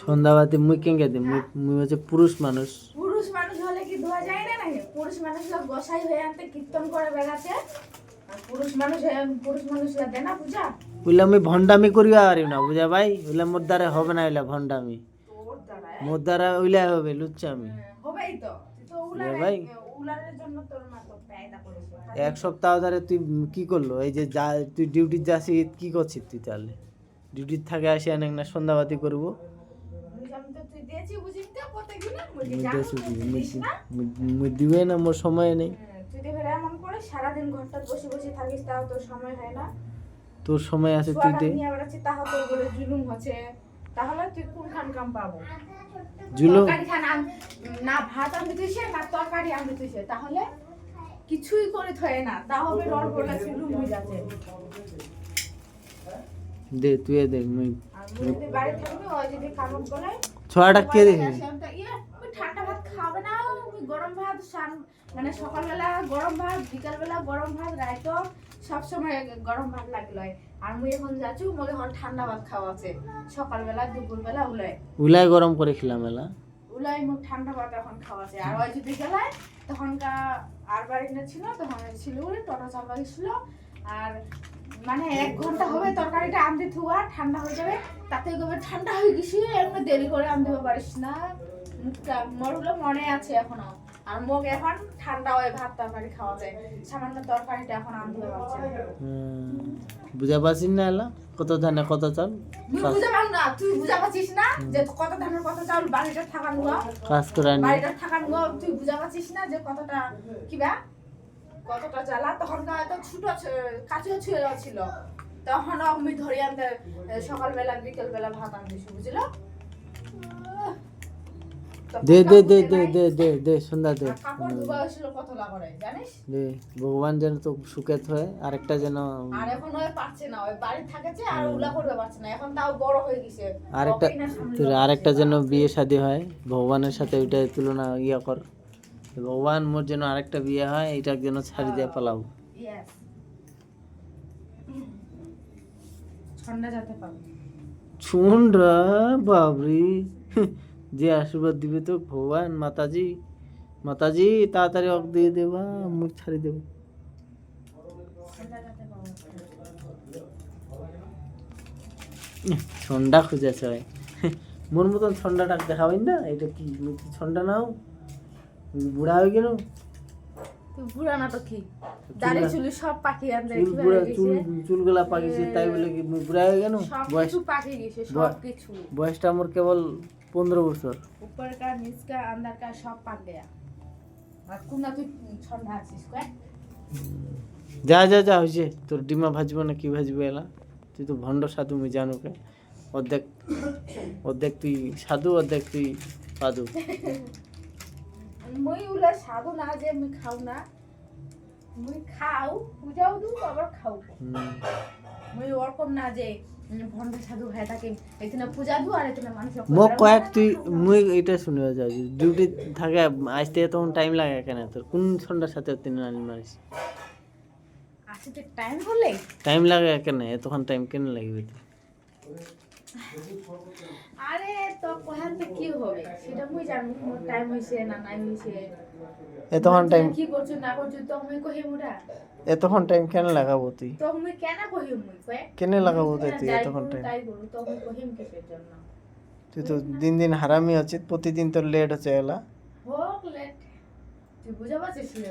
সন্ধ্যাবাতি মুই কেঙ্গে দিই মুই মুই হচ্ছে পুরুষ মানুষ। পুরুষ মানুষ হলে কি ধোয়া যায় না নাকি? পুরুষ মানুষ লোক গোসাই হয়ে আনতে কীর্তন করে আর পুরুষ মানুষ পুরুষ মানুষ দেয় না পূজা। বুঝলে আমি ভণ্ডামি করিবা পারি না বুঝা ভাই? ওইলা মোর দ্বারা হবে না ওইলা ভণ্ডামি। মোর দ্বারা ওইলা হবে লুচ্চামি। হ্যাঁ, হবেই তো। ভাই। এক সপ্তাহ ধরে তুই কি করল? এই যে যা তুই ডিউটি যাচ্ছি কি করছিস তুই তাহলে? ডিউটির থাকে আসি অনেক না সন্ধ্যাবাতি করব আমি তো তুই দিয়েছি বুঝিস তো প্রত্যেকদিন মুই দিবে না মোর সময় নেই। হ্যাঁ, তুই দেখে এমন করে সারাদিন ঘরটা বসে বসে থাকিস তাও তোর সময় হয় না। তোর সময় আছে তুই দে। বেড়াচ্ছি তাহা তোর বলে জুলুম হচ্ছে। তাহলে তুই কোন খান কাম পাবো? জুলুম। খান না ভাত আনতে তুইছে না তরকারি তুইছে তাহলে কিছুই করে থয়ে না। তাহলে রড বলে জুলুম হয়ে যাচ্ছে। দে তুই দে মুই যদি বাড়ি থাকবি ওই যদি কাম করে ছোয়াটা কে দেখে ইয়ে, ঠান্ডা ভাত খাবে না গরম ভাত মানে সকালবেলা গরম ভাত বিকালবেলা গরম ভাত রাইতো সবসময় গরম ভাত লাগল। আর মুই এখন যাচ্ছি মোকে এখন ঠান্ডা ভাত খাওয়া আছে। সকালবেলা দুপুরবেলা উলাই। উলাই গরম করে খেলাম উলাই মুখ ঠান্ডা ভাত এখন খাওয়া আছে। আর ওই যদি তখনকার আর বাড়ি ছিল তখন শিলিগুড়ি টোটো চালবা ছিল। আর মানে এক ঘণ্টা হবে তরকারিটা আনতে থুয়া ঠান্ডা হয়ে যাবে। তাতে কবে ঠান্ডা হয়ে গেছি এমনি দেরি করে আনতে পারিস না। মুখটা মোর মনে আছে এখনও। আর মোক এখন ঠান্ডা হয়ে ভাত তরকারি খাওয়া যায়। সামান্য তরকারিটা এখন আনতে পারছে বুঝা পাচ্ছিস না এলা? কত ধানে কত চাল? বুঝে পার না? তুই বুঝা পাচ্ছিস না যে কত ধানের কত চাউল বাড়িটা থাকা নুয়া কাজ করে বাড়িটা থাকা নুয়া তুই বুঝা পাচ্ছিস না যে কতটা কিবা কতটা জ্বালা তখন তো ছোট কাছে ছুঁয়ে ছিল তখন আমি ধরে আনতে সকালবেলা বিকেলবেলা ভাত আনতেছি বুঝলো? দে দে দে দে দে দে দে সন্ধ্যা দে। কাপড় ধোয়া হয়েছিল কত লাগরে জানিস? দে ভগবান যেন তো সুখেত হয় আরেকটা যেন আর এখন ওই পারছে না ওই বাড়ি থাকেছে আর উলা করতে পারছে না। এখন তাও বড় হয়ে গেছে। আরেকটা আরেকটা যেন বিয়ে শাদী হয় ভগবানের সাথে ওইটা তুলনা ইয়া কর। ভগবান মোর যেন আরেকটা বিয়ে হয় এটা যেন ছাড়ি দিয়ে পালাও Yes. ঠান্ডা যেতে পারবে শুন রা বাবরি। যে আশীর্বাদ দিবে তো ভগবান মাতাজি। মাতাজি তাড়াতাড়ি অক দিয়ে দেবা মুখ ছাড়ি দেবো। পারবে খুঁজেছে মোর মতন ঠন্ডাটা দেখাবেন না? এটা কি? ছন্ডা নাও? বুড়া হয়ে গেল। তুই বুড়া না তো কি দাড়ি চুলি সব চুল কি বুড়া চুল চুলগুলা পাকিছে তাই বলে কি বুড়া হয়ে গেল? বয়স পাকি গেছে সব কিছু। বয়সটা আমার কেবল পনেরো বছর। উপর কা নিচ কা আন্দার কা সব পাক গয়া। আর কুনা তুই ঠান্ডা আছিস কয় যা যা যা হয়েছে। তোর ডিমা ভাজবো না কি ভাজবো এলা? তুই তো ভণ্ড সাধু মুই জানো কে। অর্ধেক অর্ধেক তুই সাধু অর্ধেক তুই পাদু। মই উলা সাধু না যে আমি খাও না। মুই খাও পূজাও দু আবার খাও। মই ওরকম না যে ভণ্ড সাধু হয়ে থাকে এখানে পূজা দু আর এখানে মানুষ মোক কয়েক তুই মুই এটা শুনে যাই ডিউটি থাকে আসতে তখন টাইম লাগে কেন? তোর কোন ঠান্ডার সাথে তিন আনি মারিস? আসতে টাইম হলে? টাইম লাগে কেন? এতক্ষণ টাইম কেন লাগবে? আরে তো কোহাতে কি হবে? সেটা মুই জানি মোর টাইম হইছে না নাই হইছে। এতক্ষণ টাইম কি করছ না করছ তো মুই কহি মুরা এতক্ষণ টাইম কেন লাগাবো তুই? তো মুই কেন কহি মুই কয়? কেন লাগাবো তুই তুই এতক্ষণ টাইম তাই করু তো মুই কহিম কিসের জন্য? তুই তো দিন দিন হারামি হচ্ছে প্রতিদিন তোর লেট হচ্ছে এলা। হোক লেট তুই বুঝা পাচ্ছিস